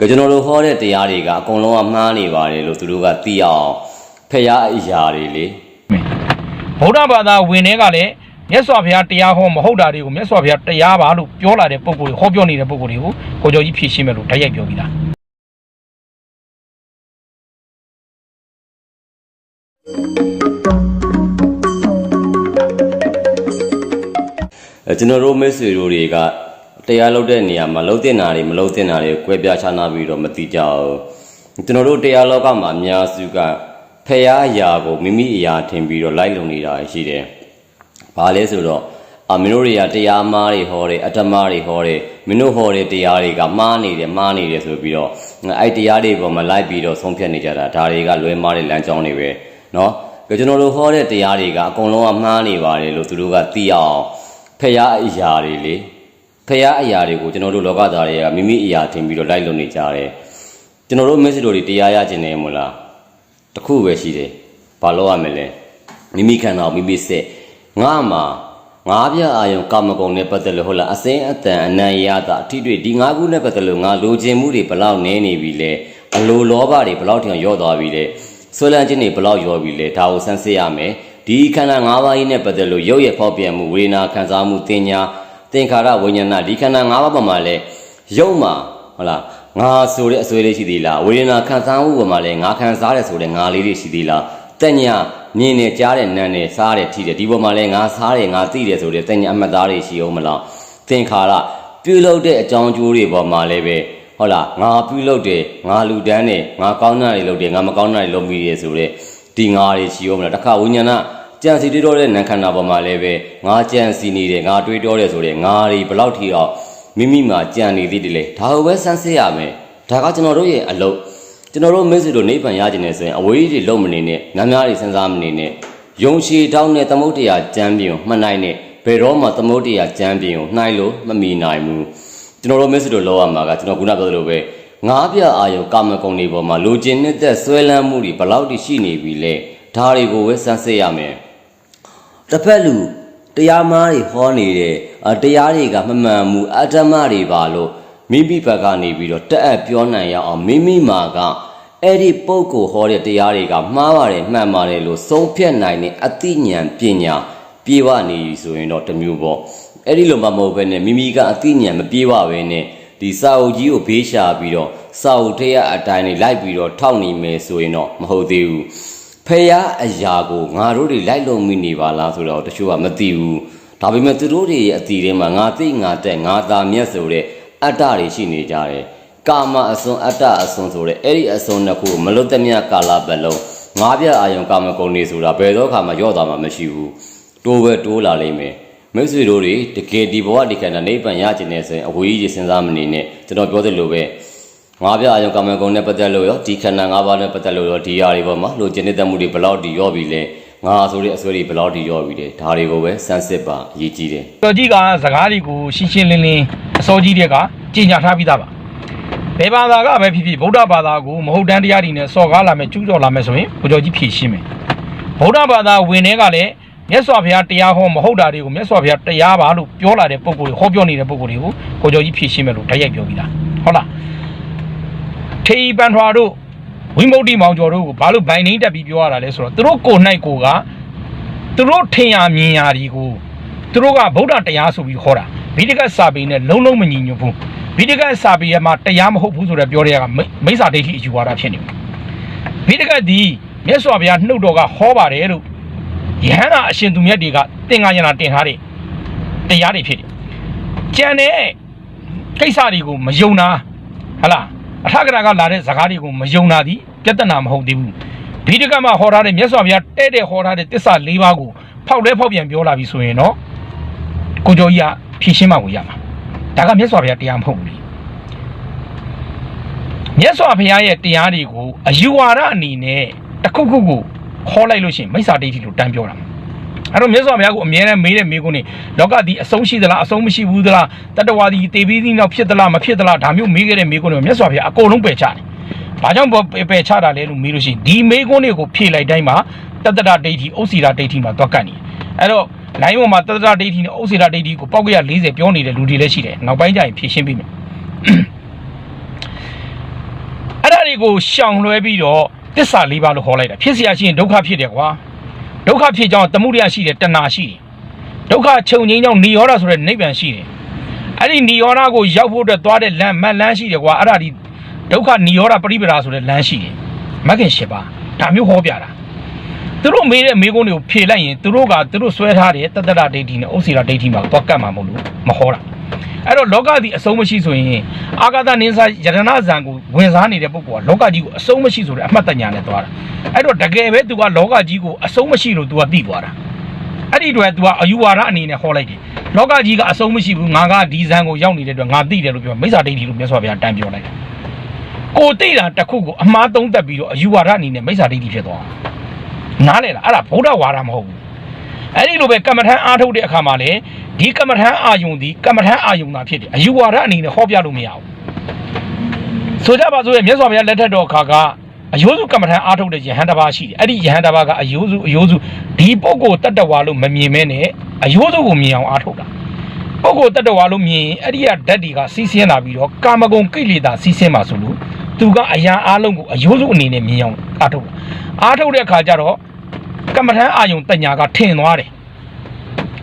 ကကျွန်တော်တို့ဟောတဲ့တရားတွေကအကုန်လုံးကမှားနေပါတယ်လို့သူတို့ကသိအောင်ဖျားအရာတွေလေဗုဒ္ဓဘာသာဝင်တွေကလည်းမြတ်စွာဘုရားတရားဟောမဟုတ်တာတွေကိုမြတ်စွာဘုရားတရားပါလို့ပြောလာတဲ့ပုံကိုယ်တွေဟောပြောနေတဲ့ပုံကိုယ်တွေကိုကိုကျော်ကြီးဖြည့်ရှင်းမယ်လို့တိုက်ရိုက်ပြောပြီးသားအဲကျွန်တော်တို့မိတ်ဆွေတို့တွေက တရားလုပ်တဲ့နေရာမှာလုံးတင်တာတွေမလုံးတင်တာတွေကိုကွဲပြားခြားနားပြီးတော့မသိကြဘူးကျွန်တော်တို့တရားလောကမှာအများစုကဖျားအရာကိုမိမိအရာထင်ပြီးတော့လိုက်လုံနေတာရှိတယ်။ဘာလဲဆိုတော့အမင်းတို့တွေကတရားမားတွေဟောတယ်အတ္တမားတွေဟောတယ်မင်းတို့ဟောတဲ့တရားတွေကမှားနေတယ်မှားနေတယ်ဆိုပြီးတော့အဲ့တရားတွေပေါ်မှာလိုက်ပြီးတော့ဆုံးဖြတ်နေကြတာဒါတွေကလွဲမားတဲ့လမ်းကြောင်းတွေပဲเนาะကျွန်တော်တို့ဟောတဲ့တရားတွေကအကုန်လုံးကမှားနေပါတယ်လို့သူတို့ကသိအောင်ဖျားအရာတွေလေ ဖျားအရာတွေကိုကျွန်တော်တို့လောကသားတွေကမိမိအရာထင်ပြီးတော့လိုက်လုံနေကြတယ်ကျွန်တော်တို့မက်ဆေ့တွေတရားရကျင်နေမို့လားတစ်ခုပဲရှိတယ်ဘာလို့ရမလဲမိမိခန္ဓာကိုမိမိစစ်ငါမှာငါးပြအာယုံကာမဂုဏ်နဲ့ပတ်သက်လို့ဟုတ်လားအစင်းအတန်အနံ့ရတာအထိတွေ့ဒီငါးခုနဲ့ပတ်သက်လို့ငါလိုချင်မှုတွေဘလောက်နည်းနေပြီလဲအလိုလောဘတွေဘလောက်ထင်ရော့သွားပြီလဲဆွဲလန်းခြင်းတွေဘလောက်ရောပြီလဲဒါကိုစမ်းစစ်ရမယ်ဒီခန္ဓာ၅ပါးကြီးနဲ့ပတ်သက်လို့ရုပ်ရဖောက်ပြန်မှုဝေဒနာခံစားမှုတင်ညာ သင်္ခါရဝိညာဏဒီခန္ဓာ၅ပါးပေါ်မှာလဲရုပ်မှာဟုတ်လားငါဆိုတဲ့အစွဲလေးရှိသေးလားဝေဒနာခံစားမှုပေါ်မှာလဲငါခံစားတယ်ဆိုတဲ့ငါလေးတွေရှိသေးလားတက်ညာမြင်နေကြားတဲ့နံနဲ့စားတယ်ထိတယ်ဒီပေါ်မှာလဲငါစားတယ်ငါသိတယ်ဆိုတဲ့တက်ညာအမှတ်သားတွေရှိအောင်မလားသင်္ခါရပြုလုပ်တဲ့အကြောင်းကျိုးတွေပေါ်မှာလဲပဲဟုတ်လားငါပြုလုပ်တယ်ငါလူတန်းတယ်ငါကောင်းတာတွေလုပ်တယ်ငါမကောင်းတာတွေလုပ်မိတယ်ဆိုတဲ့ဒီငါတွေရှိအောင်မလားတခါဝိညာဏ ကြံစီတွေးတော့တဲ့နံခန္ဓာပေါ်မှာလဲပဲငါကြံစီနေတယ်ငါတွေးတော့တယ်ဆိုတဲ့ငါတွေဘယ်လောက်ထိတော့မိမိမှာကြံနေသေးတယ်လေဒါကိုပဲစမ်းစစ်ရမယ်ဒါကကျွန်တော်တို့ရဲ့အလုပ်ကျွန်တော်တို့မိတ်ဆွေတို့နိဗ္ဗာန်ရကျင်နေဆိုရင်အဝေးကြီးတွေလုံးမနေနဲ့များများတွေစဉ်းစားမနေနဲ့ယုံရှည်တောင်းတဲ့သမုဒ္ဒရာကြမ်းပြင်းမှတ်နိုင်နဲ့ဘယ်တော့မှသမုဒ္ဒရာကြမ်းပြင်းကိုနှိုင်းလို့မမီနိုင်ဘူးကျွန်တော်တို့မိတ်ဆွေတို့လောက်ရမှာကကျွန်တော်ခုနပြောသလိုပဲငါးပြအာယုကာမဂုဏ်တွေပေါ်မှာလူချင်းနှစ်သက်ဆွဲလန်းမှုတွေဘယ်လောက်တိရှိနေပြီလဲဒါတွေကိုပဲစမ်းစစ်ရမယ် တစ်ဖက်လူတရားမားတွေဟောနေတယ်အတရားတွေကမမှန်ဘူးအတ္တမတွေပါလို့မိမိဘက်ကနေပြီးတော့တက်အပ်ပြောနိုင်ရအောင်မိမိမှာကအဲ့ဒီပုဂ္ဂိုလ်ဟောတဲ့တရားတွေကမှားပါတယ်မှန်ပါတယ်လို့ဆုံးဖြတ်နိုင်တဲ့အသိဉာဏ်ပညာပြေဝနေပြီဆိုရင်တော့တစ်မျိုးပေါ့အဲ့ဒီလိုမှမဟုတ်ဘဲနဲ့မိမိကအသိဉာဏ်မပြေဝဘဲနဲ့ဒီစာအုပ်ကြီးကိုဘေးရှာပြီးတော့စာအုပ်ထက်အတိုင်းလေးလိုက်ပြီးတော့ထောက်နေမယ်ဆိုရင်တော့မဟုတ်သေးဘူး ဖះအရာကိုငါတို့တွေလိုက်လုံမိနေပါလားဆိုတော့တချို့ကမသိဘူးဒါပေမဲ့သူတို့တွေရဲ့အတီထဲမှာငါသိငါတက်ငါသာမြတ်ဆိုတဲ့အတ္တတွေရှိနေကြတယ်ကာမအစွန်းအတ္တအစွန်းဆိုတဲ့အဲ့ဒီအစွန်းနှစ်ခုကိုမလွတ်သမျှကာလပတ်လုံးငါးပြအာယုံကာမဂုဏ်တွေဆိုတာဘယ်တော့ခါမှရော့သွားမှာမရှိဘူးတိုးပဲတိုးလာလိမ့်မယ်မိတ်ဆွေတို့တွေတကယ်ဒီဘဝဒီခန္ဓာနိဗ္ဗာန်ရကျင်နေဆိုရင်အဝေးကြီးစဉ်းစားမနေနဲ့ကျွန်တော်ပြောသလိုပဲ ငါးပြအာယုံကာမဂုဏ်နဲ့ပတ်သက်လို့ရောဒီခန္ဓာ၅ပါးနဲ့ပတ်သက်လို့ရောဒီຢာတွေပေါ်မှာလိုချင်တဲ့တမှုတွေဘယ်လောက်တည်ရောပြီလဲငါဆိုတဲ့အစွဲတွေဘယ်လောက်တည်ရောပြီလဲဒါတွေကိုပဲစမ်းစစ်ပါအရေးကြီးတယ်တော်ကြီးကစကားတွေကိုရှင်းရှင်းလင်းလင်းအစောကြီးတွေကကြင်ညာထားပြီးသားပါဘယ်ဘာသာကပဲဖြစ်ဖြစ်ဗုဒ္ဓဘာသာကိုမဟုတ်တမ်းတရားတွေနဲ့စော်ကားလာမယ်ကျူးကျော်လာမယ်ဆိုရင်ကိုကျော်ကြီးဖြည့်ရှင်းမယ်ဗုဒ္ဓဘာသာဝင်တွေကလည်းမြတ်စွာဘုရားတရားဟောမဟုတ်တာတွေကိုမြတ်စွာဘုရားတရားပါလို့ပြောလာတဲ့ပုံကိုယ်တွေဟောပြောနေတဲ့ပုံကိုယ်တွေကိုကိုကျော်ကြီးဖြည့်ရှင်းမယ်လို့တိုက်ရိုက်ပြောပြီးသားဟုတ်လား ထေဤပန်ထွာတို့ဝိမု ക്തി မောင်ကျော်တို့ကိုဘာလို့ဘိုင်နှင်းတက်ပြီးပြောရတာလဲဆိုတော့သူတို့ကိုယ်၌ကိုယ်ကသူတို့ထင်ရမြင်ရဒီကိုသူတို့ကဗုဒ္ဓတရားဆိုပြီးခေါ်တာဗိဒကစာပေနဲ့လုံးလုံးမညီညွတ်ဘူးဗိဒကစာပေရမှာတရားမဟုတ်ဘူးဆိုတော့ပြောတဲ့ကမိမိစ္ဆာဒိဋ္ဌိအယူဝါဒဖြစ်နေတယ်ဗိဒကဒီမြတ်စွာဘုရားနှုတ်တော်ကဟောပါတယ်လို့ယဟန္တာအရှင်သူမြတ်တွေကသင်္ဃာယနာတင်ထားတဲ့တရားတွေဖြစ်တယ်ကြံတဲ့ကိစ္စတွေကိုမယုံတာဟလား အထကရာကလာတဲ့ဇာကားတွေကိုမယုံတာဒီပြဿနာမဟုတ်သေးဘူးဗိဒကမှာဟောထားတဲ့မြတ်စွာဘုရားတဲ့တဲ့ဟောထားတဲ့တစ္ဆာ၄ပါးကိုဖောက်လဲဖောက်ပြန်ပြောလာပြီဆိုရင်တော့ကိုကျော်ကြီးကဖြည့်ရှင်းမှကိုရမှာဒါကမြတ်စွာဘုရားတရားမဟုတ်ဘူးလေမြတ်စွာဘုရားရဲ့တရားတွေကိုအယူဝါဒအနေနဲ့တစ်ခုခုကိုခေါ်လိုက်လို့ရှိရင်မိစ္ဆာဒိဋ္ဌိလို့တန်းပြောတာ အဲ့တော့မြတ်စွာဘုရားကိုအမြဲတမ်းမေးတဲ့မေးခွန်းတွေလောကဒီအဆုံးရှိသလားအဆုံးမရှိဘူးသလားတတ္တဝါဒီတေပြီးသီးနောက်ဖြစ်သလားမဖြစ်သလားဒါမျိုးမေးခဲ့တဲ့မေးခွန်းတွေကိုမြတ်စွာဘုရားအကုန်လုံးပယ်ချတယ်ဘာကြောင့်ပယ်ချတာလဲလို့မေးလို့ရှိရင်ဒီမေးခွန်းတွေကိုဖြေလိုက်တိုင်းမှာတတ္တရဒိဋ္ဌိဥစ္စီရာဒိဋ္ဌိမှာသွားကတ်နေတယ်အဲ့တော့ လိုင်းပေါ်မှာတတ္တရဒိဋ္ဌိနဲ့ဥစ္စေရဒိဋ္ဌိကိုပောက်ကရ40ပြောနေတဲ့လူတွေလည်းရှိတယ်နောက်ပိုင်းကျရင်ဖြည့်ရှင်းပေးမယ် ကိုရှောင်လွှဲပြီးတော့တစ္ဆာလေးပါလို့ခေါ်လိုက်တာဖြစ်เสียရှိရင်ဒုက္ခဖြစ်တယ်ကွာ ဒုက္ခဖြစ်ကြောင်းတမှုရရှိတယ်တဏှာရှိတယ်ဒုက္ခချုပ်ငြိမ်းကြောင်းနိရောဓဆိုတဲ့နိဗ္ဗာန်ရှိတယ်အဲ့ဒီနိရောဓကိုရောက်ဖို့အတွက်သွားတဲ့လမ်းမလမ်းရှိတယ်ကွာအဲ့ဒါဒီဒုက္ခနိရောဓပရိပဒါဆိုတဲ့လမ်းရှိတယ်မခင်ရှင်းပါဒါမျိုးဟောပြတာသူတို့မေးတဲ့မေးခွန်းတွေကိုဖြေလိုက်ရင်သူတို့ကသူတို့ဆွဲထားတဲ့တတ္တရဒိဋ္ဌိနဲ့ဥစ္စေရဒိဋ္ဌိမှာသွားကတ်မှာမဟုတ်လို့မဟောတာ အဲ့တော့လောကသည်အဆုံးမရှိဆိုရင်အာဂတနိစ္စယတနာဇံကိုဝင်စားနေတဲ့ပုဂ္ဂိုလ်ကလောကကြီးကိုအဆုံးမရှိဆိုတဲ့အမှတ်တညာနဲ့သွားတာအဲ့တော့တကယ်ပဲ तू ကလောကကြီးကိုအဆုံးမရှိလို့ तू ကသိသွားတာအဲ့ဒီအတွက် तू ကအယူဝါဒအနေနဲ့ဟောလိုက်တယ်လောကကြီးကအဆုံးမရှိဘူးငါကဒီဇံကိုရောက်နေတဲ့အတွက်ငါသိတယ်လို့ပြောမိစ္ဆာဒိဋ္ဌိလို့မြတ်စွာဘုရားတန်ပြောလိုက်တယ်ကိုသိတာတစ်ခုကိုအမှားသုံးသက်ပြီးတော့အယူဝါဒအနေနဲ့မိစ္ဆာဒိဋ္ဌိဖြစ်သွားတာနားလေလားအဲ့ဒါဗုဒ္ဓဝါဒမဟုတ်ဘူး အဲ့ဒီလိုပဲကမ္မထမ်းအားထုတ်တဲ့အခါမှာလေ ဒီကမ္မထမ်းအာယုံဒီကမ္မထမ်းအာယုံသာဖြစ်တယ်အယူဝါဒအနေနဲ့ဟောပြလို့မရဘူးဆိုကြပါစို့ရဲ့မြတ်စွာဘုရားလက်ထက်တော်အခါကအယိုးစုကမ္မထမ်းအားထုတ်တဲ့ယဟန်တစ်ပါးရှိတယ်အဲ့ဒီယဟန်တစ်ပါးကအယိုးစုအယိုးစုဒီပုဂ္ဂိုလ်တတ္တဝါလို့မမြင်မဲနဲ့အယိုးစုကိုမြင်အောင်အားထုတ်တာပုဂ္ဂိုလ်တတ္တဝါလို့မြင်ရင်အဲ့ဒီကဓာတ်တွေကစီးဆင်းလာပြီးတော့ကာမဂုဏ်ကိလေသာစီးဆင်းမှာဆိုလို့သူကအရာအလုံးကိုအယိုးစုအနေနဲ့မြင်အောင်အားထုတ်တာအားထုတ်တဲ့အခါကျတော့ကမ္မထမ်းအာယုံတညာကထင်သွားတယ်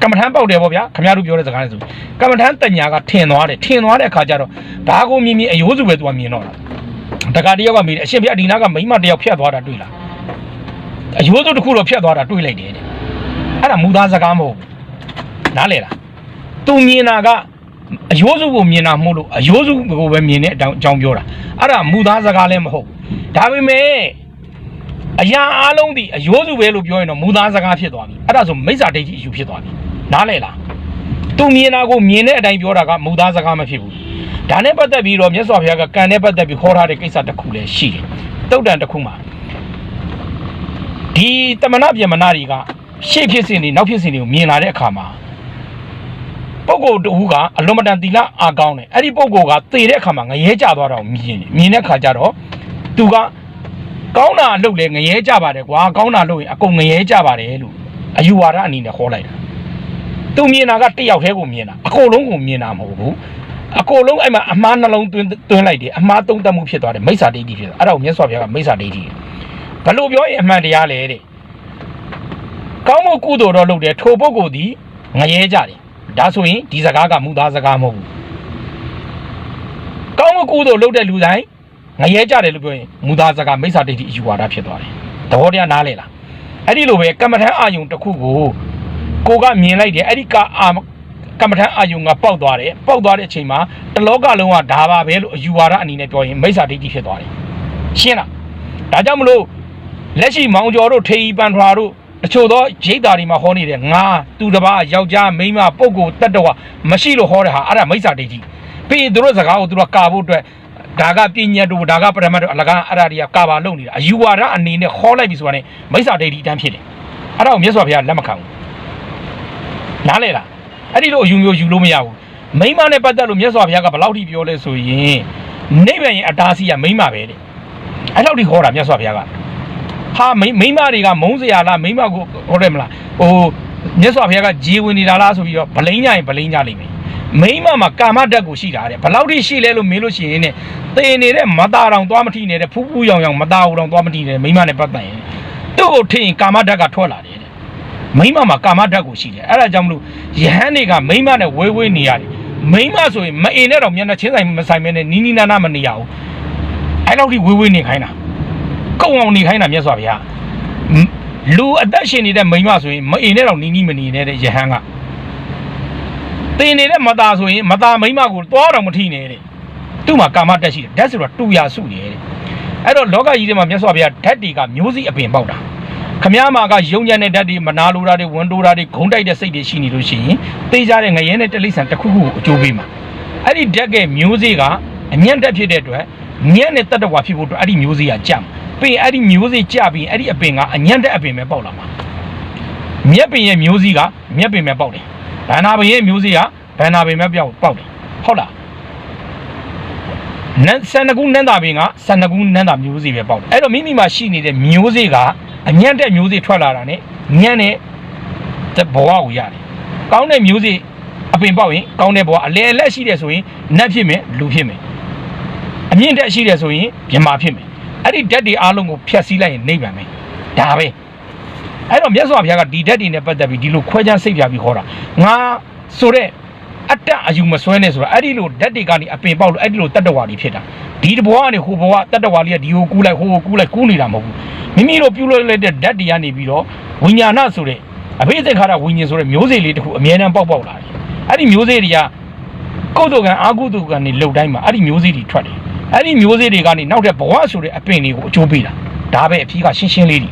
ကမ္မထမ်းပေါက်တယ်ပေါ့ဗျာခင်ဗျားတို့ပြောတဲ့စကားနဲ့ဆိုကမ္မထမ်းတညာကထင်သွားတယ်ထင်သွားတဲ့အခါကျတော့ဒါကိုမြင်မြင်အယိုးစုပဲသူကမြင်တော့တာတခါတယောက်ကမေးတယ်အရှင်ဘုရားဒီနာကမိမတယောက်ဖြတ်သွားတာတွေ့လားအယိုးစုတစ်ခုတော့ဖြတ်သွားတာတွေ့လိုက်တယ်တဲ့အဲ့ဒါမူသားစကားမဟုတ်ဘူးနားလေလားသူမြင်တာကအယိုးစုကိုမြင်တာမဟုတ်လို့အယိုးစုကိုပဲမြင်တဲ့အကြောင်းပြောတာအဲ့ဒါမူသားစကားလည်းမဟုတ်ဘူးဒါပေမဲ့အရာအားလုံးဒီအယိုးစုပဲလို့ပြောရင်တော့မူသားစကားဖြစ်သွားပြီအဲ့ဒါဆိုမိစ္ဆာဒိဋ္ဌိအယူဖြစ်သွားပြီ နားလဲလားသူမြင်တာကိုမြင်တဲ့အတိုင်းပြောတာကမူသားစကားမဖြစ်ဘူးဒါနဲ့ပတ်သက်ပြီးတော့မြတ်စွာဘုရားကကံနဲ့ပတ်သက်ပြီးခေါ်ထားတဲ့ကိစ္စတစ်ခုလည်းရှိတယ်တုတ်တန်တစ်ခုမှာဒီတမနာပြမနာတွေကရှေ့ဖြစ်စဉ်တွေနောက်ဖြစ်စဉ်တွေကိုမြင်လာတဲ့အခါမှာပုဂ္ဂိုလ်တူကအလွန်မတန်သီလအားကောင်းတယ်အဲ့ဒီပုဂ္ဂိုလ်ကသေတဲ့အခါမှာငရဲကြသွားတာကိုမြင်တယ်မြင်တဲ့အခါကျတော့သူကကောင်းတာလုပ်လဲငရဲကြပါတယ်ကွာကောင်းတာလုပ်ရင်အကုန်ငရဲကြပါတယ်လို့အယူဝါဒအနေနဲ့ဟောလိုက်တာ သူမြင်တာကတစ်ယောက်တည်းကိုမြင်တာအကုန်လုံးကိုမြင်တာမဟုတ်ဘူးအကုန်လုံးအဲ့မှာအမှားနှလုံးသွင်းသွင်းလိုက်တယ်အမှားသုံးသပ်မှုဖြစ်သွားတယ်မိစ္ဆာဒိဋ္ဌိဖြစ်သွားအဲ့ဒါကိုမြတ်စွာဘုရားကမိစ္ဆာဒိဋ္ဌိဘယ်လိုပြောရင်အမှန်တရားလဲတဲ့ကောင်းမှုကုသိုလ်တော့လုပ်တယ်ထိုပုဂ္ဂိုလ်ဒီငရဲကြတယ်ဒါဆိုရင်ဒီစကားကမူသားစကားမဟုတ်ဘူးကောင်းမှုကုသိုလ်လုပ်တဲ့လူတိုင်းငရဲကြတယ်လို့ပြောရင်မူသားစကားမိစ္ဆာဒိဋ္ဌိအယူဝါဒဖြစ်သွားတယ်သဘောတရားနားလဲလားအဲ့ဒီလိုပဲကမ္မထမ်းအာယုံတစ်ခုကို ကိုကမြင်လိုက်တယ်အဲ့ဒီကအာကမ္မထမ်းအာယုံကပေါက်သွားတယ်ပေါက်သွားတဲ့အချိန်မှာတလောကလုံးကဒါပါပဲလို့အယူဝါဒအနေနဲ့ပြောရင်မိစ္ဆာဒိဋ္ဌိဖြစ်သွားတယ်ရှင်းလားဒါကြောင့်မလို့လက်ရှိမောင်ကျော်တို့ထေရီပန်ထွာတို့တချို့သောရိတ်တာတွေမှာဟောနေတယ်ငါသူတစ်ပါးယောက်ျားမိန်းမပုဂ္ဂိုလ်တတ္တဝါမရှိလို့ဟောတဲ့ဟာအဲ့ဒါမိစ္ဆာဒိဋ္ဌိပြီးရင်သူတို့စကားကိုသူတို့ကာဖို့အတွက်ဒါကပညာတို့ဒါကပရမတ်တို့အလကားအဲ့ဒါတွေကကာဘာလုံနေတာအယူဝါဒအနေနဲ့ခေါ်လိုက်ပြီဆိုတာ ਨੇ မိစ္ဆာဒိဋ္ဌိတန်းဖြစ်တယ်အဲ့ဒါကိုမြတ်စွာဘုရားလက်မခံဘူး နားလေလားအဲ့ဒီလိုအယူမျိုးယူလို့မရဘူးမိမနဲ့ပတ်သက်လို့မြတ်စွာဘုရားကဘယ်လောက်ထိပြောလဲဆိုရင်နိဗ္ဗာန်ရဲ့အတားစီးကမိမပဲတဲ့အဲ့လောက်ထိခေါ်တာမြတ်စွာဘုရားကဟာမိမိမတွေကမုန်းစရာလားမိမကိုဟုတ်တယ်မလားဟိုမြတ်စွာဘုရားကဂျေဝင်နေတာလားဆိုပြီးတော့ဗလိန်ကြရင်ဗလိန်ကြလိမ့်မယ်မိမမှာကာမဓာတ်ကိုရှိတာတဲ့ဘယ်လောက်ထိရှိလဲလို့မေးလို့ရှိရင်ねတေနေတဲ့မသားတောင်သွားမထိနေတဲ့ဖူးဖူးရောင်ရောင်မသားဘူးတောင်သွားမထိနေတဲ့မိမနဲ့ပတ်သက်ရင်သူ့ကိုထိရင်ကာမဓာတ်ကထွက်လာတယ်တဲ့ မိမမှာကာမဓာတ်ကိုရှိတယ်အဲ့ဒါကြောင့်မလို့ယဟန်တွေကမိမနဲ့ဝေးဝေးနေရတယ်မိမဆိုရင်မအင်နဲ့တော့မျက်နှာချင်းဆိုင်မဆိုင်မဲနဲ့နီးနီးနားနားမနေရဘူးအဲ့လောက်ထိဝေးဝေးနေခိုင်းတာကုံအောင်နေခိုင်းတာမြတ်စွာဘုရားလူအသက်ရှင်နေတဲ့မိမဆိုရင်မအင်နဲ့တော့နီးနီးမနေနဲ့တဲ့ယဟန်ကတင်နေတဲ့မသားဆိုရင်မသားမိန်းမကိုသွားတော့မထိနဲ့တဲ့သူ့မှာကာမတက်ရှိတယ်ဓာတ်ဆိုတော့တူရစုတယ်တဲ့အဲ့တော့လောကကြီးထဲမှာမြတ်စွာဘုရားဓာတ်တွေကမျိုးစိအပင်ပေါက်တာ ခမည်းမာကယုံညံ့တဲ့ဓာတ်တွေမနာလိုတာတွေဝန်တိုတာတွေဂုံတိုက်တဲ့စိတ်တွေရှိနေလို့ရှိရင်သိကြတဲ့ငရဲနဲ့တလိษံတစ်ခုခုကိုအကျိုးပေးမှာအဲ့ဒီဓာတ်ကမျိုးစိကအညံ့တက်ဖြစ်တဲ့အတွက်ညံ့တဲ့တတ္တဝါဖြစ်ဖို့အတွက်အဲ့ဒီမျိုးစိကကြမှာပြီးရင်အဲ့ဒီမျိုးစိကြပြီးအဲ့ဒီအပင်ကအညံ့တဲ့အပင်ပဲပေါက်လာမှာမြက်ပင်ရဲ့မျိုးစိကမြက်ပင်ပဲပေါက်တယ်ဘန္နာဘင်ရဲ့မျိုးစေ့ကဘန္နာဘင်ပဲပြောက်ပေါက်တယ်ဟုတ်လားနန်းဆန်နကူနန်းတာဘင်ကဆန်နကူနန်းတာမျိုးစေ့ပဲပေါက်တယ်အဲ့တော့မိမိမှာရှိနေတဲ့မျိုးစေ့က အညံ့တဲ့မျိုးစေ့ထွက်လာတာ ਨੇ ညံ့တဲ့ဘဝကိုရတယ်ကောင်းတဲ့မျိုးစေ့အပင်ပေါက်ရင်ကောင်းတဲ့ဘဝအလဲအလက်ရှိတယ်ဆိုရင်နတ်ဖြစ်မယ်လူဖြစ်မယ်အမြင့်တက်ရှိတယ်ဆိုရင်မြမာဖြစ်မယ်အဲ့ဒီဓာတ်တွေအားလုံးကိုဖျက်ဆီးလိုက်ရင်နိဗ္ဗာန်ပဲဒါပဲအဲ့တော့မြတ်စွာဘုရားကဒီဓာတ်တွေနဲ့ပတ်သက်ပြီးဒီလိုခွဲခြားစိတ်ပြပြီးခေါ်တာငါဆိုတဲ့ အတ္တအယူမစွဲနဲ့ဆိုတာအဲ့ဒီလိုဓာတ်တွေကနေအပင်ပေါက်လို့အဲ့ဒီလိုတတ္တဝါတွေဖြစ်တာဒီတဘွားကနေဟိုဘွားတတ္တဝါလေးကဒီကိုကူးလိုက်ဟိုကိုကူးလိုက်ကူးနေတာမဟုတ်ဘူးမိမိတို့ပြုလို့လိုက်တဲ့ဓာတ်တွေကနေပြီးတော့ဝိညာဏဆိုတဲ့အဘိသင်္ခါရဝိညာဉ်ဆိုတဲ့မျိုးစေ့လေးတစ်ခုအမြဲတမ်းပေါက်ပေါက်လာတယ်အဲ့ဒီမျိုးစေ့တွေကကုသိုလ်ကံအာကုသိုလ်ကံနေလှုပ်တိုင်းမှာအဲ့ဒီမျိုးစေ့တွေထွက်တယ်အဲ့ဒီမျိုးစေ့တွေကနေနောက်တဲ့ဘဝဆိုတဲ့အပင်တွေကိုအကျိုးပေးတာဒါပဲအဖြေကရှင်းရှင်းလေးတွေ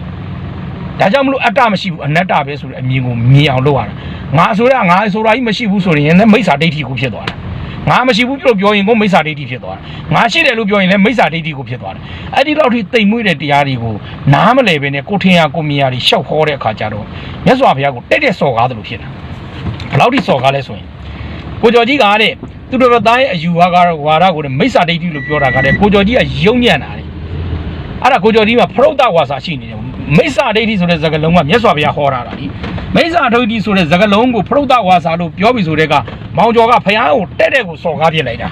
ဒါကြောင့်မလို့အတ္တမရှိဘူးအနတ္တပဲဆိုတဲ့အမြင်ကိုမြင်အောင်လုပ်ရတာ ငါဆိုရငါဆိုတာကြီးမရှိဘူးဆိုရင်လည်းမိစ္ဆာဒိဋ္ဌိကိုဖြစ်သွားတာငါမရှိဘူးလို့ပြောရင်ကိုမိစ္ဆာဒိဋ္ဌိဖြစ်သွားတာငါရှိတယ်လို့ပြောရင်လည်းမိစ္ဆာဒိဋ္ဌိကိုဖြစ်သွားတယ်အဲ့ဒီလောက်ထိတိမ်မွေးတဲ့တရားတွေကိုနားမလည်ပဲနဲ့ကိုထင်ရကိုမြင်ရတွေရှောက်ခေါ်တဲ့အခါကျတော့မြတ်စွာဘုရားကိုတက်တက်စော်ကားတယ်လို့ဖြစ်တာဘယ်လောက်ထိစော်ကားလဲဆိုရင်ကိုကျော်ကြီးကတဲ့သူတော်သားရဲ့အယူဝါကတော့ဝါဒကိုတဲ့မိစ္ဆာဒိဋ္ဌိလို့ပြောတာကတဲ့ကိုကျော်ကြီးကယုံညံ့တာတဲ့အဲ့ဒါကိုကျော်ကြီးကဖရုဒ္ဒဝါစာရှိနေတယ် မိစ္ဆာဒိဋ္ဌိဆိုတဲ့စကားလုံးကမြတ်စွာဘုရားဟောတာတာဒီမိစ္ဆာဒိဋ္ဌိဆိုတဲ့စကားလုံးကိုဖရုဒ္ဒဝါစာလို့ပြောပြီးဆိုတဲ့ကမောင်ကျော်ကဘုရားကိုတဲ့တဲ့ကိုစော်ကားပြစ်လိုက်တာ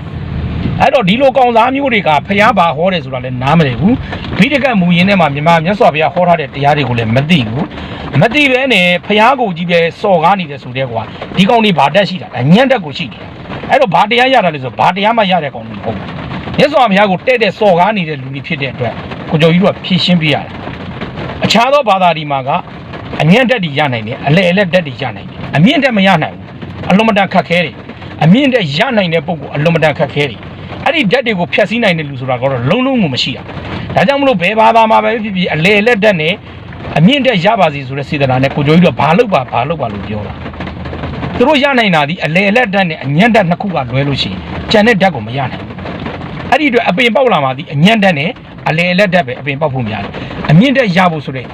အဲ့တော့ဒီလိုကောင်စားမျိုးတွေကဘုရားဘာဟောတယ်ဆိုတာလည်းနားမလည်ဘူးဘိဒကတ်မူရင်းထဲမှာမြန်မာမြတ်စွာဘုရားဟောထားတဲ့တရားတွေကိုလည်းမသိဘူးမသိဘဲနဲ့ဘုရားကိုကြီးပဲစော်ကားနေတယ်ဆိုတဲ့ကွာဒီကောင်တွေဘာတက်ရှိတာအညံ့တက်ကိုရှိတယ်အဲ့တော့ဘာတရားရတာလဲဆိုဘာတရားမှရတဲ့ကောင်တွေမဟုတ်ဘူးမြတ်စွာဘုရားကိုတဲ့တဲ့စော်ကားနေတဲ့လူတွေဖြစ်တဲ့အတွက်ကိုကျော်ကြီးတို့ကဖြည့်ရှင်းပြရတယ် အခြားသောဘာသာဒီမှာကအမြင့်တက်တွေရနိုင်တယ်အလဲအလဲတက်တွေရနိုင်တယ်အမြင့်တက်မရနိုင်ဘူးအလွန်မတန်ခက်ခဲတယ်အမြင့်တက်ရနိုင်တဲ့ပုံကအလွန်မတန်ခက်ခဲတယ်အဲ့ဒီဓာတ်တွေကိုဖျက်ဆီးနိုင်တဲ့လူဆိုတာကတော့လုံးလုံးကိုမရှိတာဒါကြောင့်မလို့ဘယ်ဘာသာမှာပဲဖြစ်ဖြစ်အလဲအလဲတက်နဲ့အမြင့်တက်ရပါစီဆိုတဲ့စေတနာနဲ့ကိုကျော်ကြီးတို့ကဘာလုပ်ပါဘာလုပ်ပါလို့ပြောတာသူတို့ရနိုင်တာဒီအလေအလက်ဓာတ်နဲ့အညံ့ဓာတ်နှစ်ခုကလွဲလို့ရှိရင်ကျန်တဲ့ဓာတ်ကိုမရနိုင်ဘူးအဲ့ဒီအတွက်အပင်ပေါက်လာမှဒီအညံ့ဓာတ်နဲ့ အလေအလက်ဓာတ်ပဲအပင်ပေါက်ဖို့များတယ်အမြင့်ဓာတ်ရဖို့ဆိုတဲ့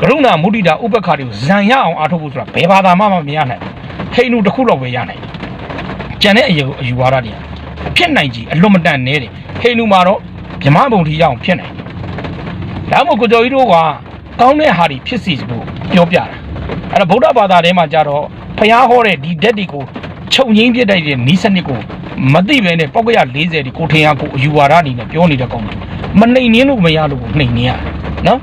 ကရုဏာမုဒိတာဥပ္ပခါတွေကိုဇံရအောင်အားထုတ်ဖို့ဆိုတာဘယ်ဘာသာမှမရနိုင်ဘူးဟိန္ဒူတစ်ခုတော့ပဲရနိုင်တယ်ကျန်တဲ့အယူအယူဝါဒတွေဖြစ်နိုင်ကြီးအလွန်မတန်နေတယ်ဟိန္ဒူမှာတော့ဗြဟ္မဘုံထီရအောင်ဖြစ်နိုင်တယ်ဒါမှမဟုတ်ကိုကျော်ကြီးတို့ကကောင်းတဲ့ဟာတွေဖြစ်စီဖို့ပြောပြတာအဲ့တော့ဗုဒ္ဓဘာသာထဲမှာကြတော့ဖျားဟောတဲ့ဒီဓာတ်တွေကိုချုပ်ငိမ့်ပြစ်တိုက်တဲ့နီးစနစ်ကို မသိပဲနဲ့ပောက်ကရ40ဒီကိုထင်ရကိုအယူဝါဒအနေနဲ့ပြောနေတဲ့ကောင်းတယ်မနှိမ်နင်းလို့မရလို့ကိုနှိမ်နင်းရတယ်နော်